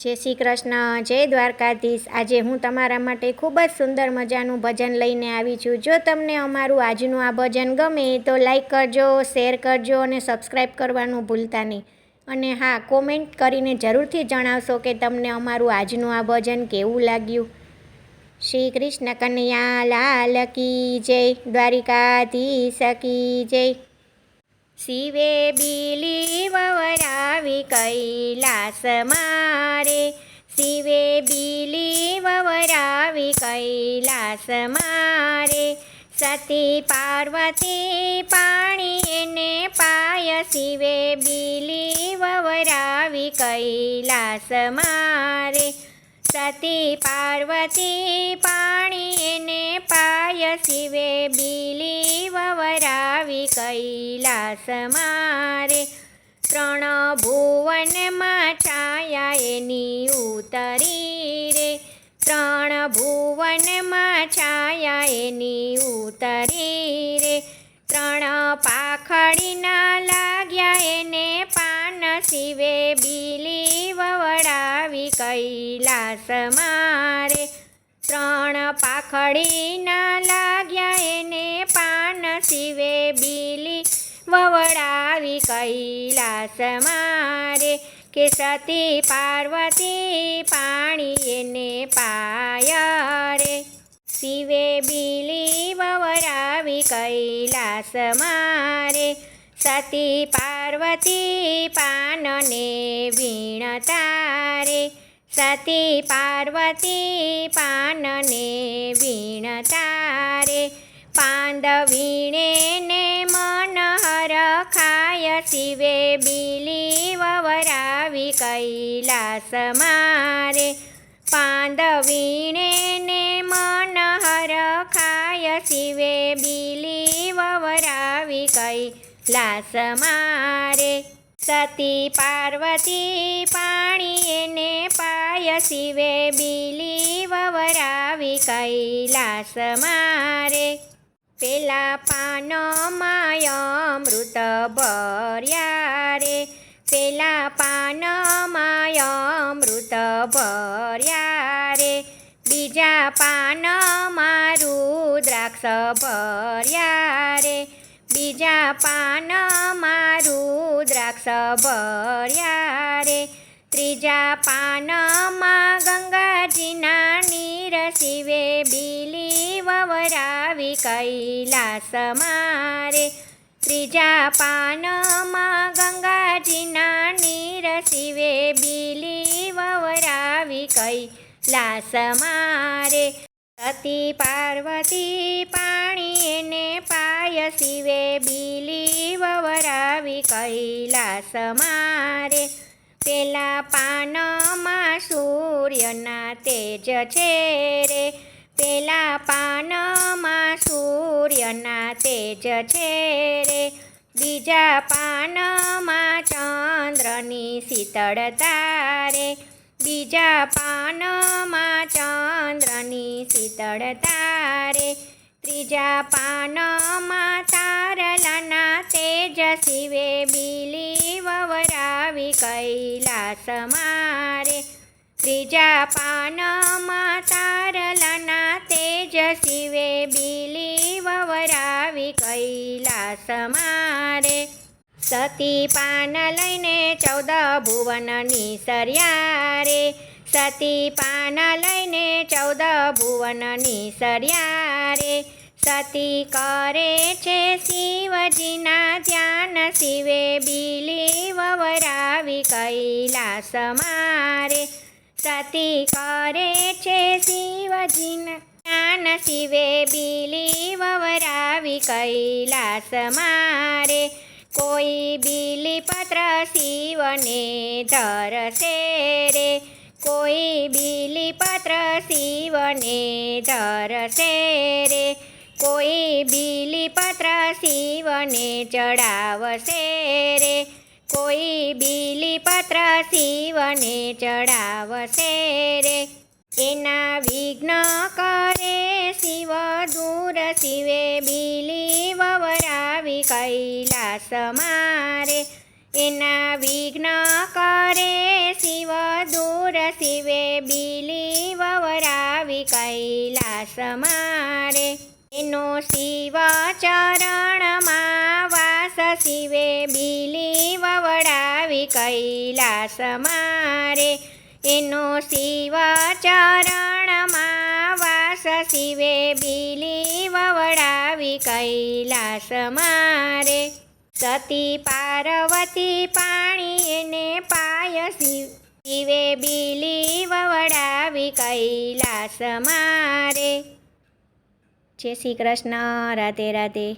જય શ્રી કૃષ્ણ, જય દ્વારકાધીશ. આજે હું તમારા માટે ખૂબ જ સુંદર મજાનું ભજન લઈને આવી છું. જો તમને અમારું આજનું આ ભજન ગમે તો લાઈક કરજો, શેર કરજો અને સબસ્ક્રાઈબ કરવાનું ભૂલતા નહીં. અને હા, કોમેન્ટ કરીને જરૂરથી જણાવશો કે તમને અમારું આજનું આ ભજન કેવું લાગ્યું. શ્રી કૃષ્ણ કનૈયા લાલ કી જય, દ્વારિકાધીશ કી જય. શિવે બીલી વવરાવી કૈલાસ મારે. શિવે બીલી વવરાવી કૈલાસ મારે. સતી પાર્વતી પાણી એને પાય. શિવે બીલી વવરાવી કૈલાસ મારે. સતી પાર્વતી પાણી એને પાય. શિવે બીલી વવરાવી કૈલાસ મારે ત્રણ ભુવનમાં છાયા એની ઉતરી રે. ત્રણ ભુવનમાં છાયા એની ઉતરી રે. ત્રણ પાખડીના લાગ્યા એને પાન શિવે બીલી વવડાવી કૈલાસ મારે. ત્રણ પાખડીના લાગ્યા એને પાન શિવે બીલી વવડાવી કૈલાસ મારે. કે સતી પાર્વતી પાણી એને પાયા રે. શિવે બીલી વવરાવી કૈલાસ મારે. સતી પાર્વતી પાનને વીણતા રે સતી પાર્વતી પાનને વીણતા રે પાંદ વીણે ને મન હર ખાય શિવે બીલી વવરાવી કૈલાસ મારે પાંદવીણે ને મન હર ખાય શિવે બીલી વવરાવી કૈલાસ મારે સતી પાર્વતી પાણી એને પાય શિવે બીલી વવરાવી કૈલાસ મારે પેલા પાનમાં અમૃત ભર્યા રે પેલા પાનમાં અમૃત ભર્યા રે બીજા પાનમાં રુદ્રાક્ષ ભર્યા રે બીજા પાનમાં રુદ્રાક્ષ ભર્યા રે ત્રીજા પાનમાં ગંગાજીના નીર શિવે બીલી વવરાવી કૈલાસ મારે. ત્રીજા પાનમાં ગંગાજીના નીર શિવે બીલી વવરાવી કૈલાસ મારે. સતી પાર્વતી પાણી એને પાય શિવે બીલી વવરાવી કૈલાસ મારે. પેલા પાનમાં સૂર્યના તેજ છે રે. પેલા પાનમાં સૂર્યના તેજ છે રે. બીજા પાનમાં ચંદ્રની શીતળતા રે બીજા પાનમાં ચંદ્રની શીતળતા રે ત્રીજા પાનમાં તારલાના તેજ શિવે બીલી વવરાવી કૈલાસ મારે ત્રીજા પાનમાં તારલાના તેજ શિવે બીલી વવરાવી કૈલાસ મારે સતી પાન લઈને ચૌદ ભુવનની સર્યા રે સતી પાન લઈને ચૌદ ભુવનની સર્યા રે સતી કરે છે શિવજીના ધ્યાન શિવે બીલી વવરાવી કૈલાસ મારે સતી કરે છે શિવજીના જ્ઞાન. શિવે બીલી વવરાવી કૈલાસ મારે. કોઈ બીલીપત્ર શિવને ધરશે રે. કોઈ બીલીપત્ર શિવને ધરશે રે. કોઈ બીલીપત્ર શિવને ચડાવશે કોઈ બીલીપત્ર શિવને ચડાવશે રે. એના વિઘ્ન કરે શિવ, દૂર શિવે બીલી વવરાવી કૈલાસ મારે. એના વિઘ્ન કરે શિવ, દૂર શિવે બીલી વવરાવી કૈલાસ મારે. એનો શિવ ચરણમાં વાસ શિવે બીલી વવડાવી કૈલાસ મારે. એનો શિવ ચરણમાં વાસ શિવે બીલી વવડાવી કૈલાસ મારે. સતી પાર્વતી પાણી એને પાય શિવ, શિવે બીલી વવડાવી કૈલાસ મારે. જય શ્રી કૃષ્ણ. રાધે રાધે.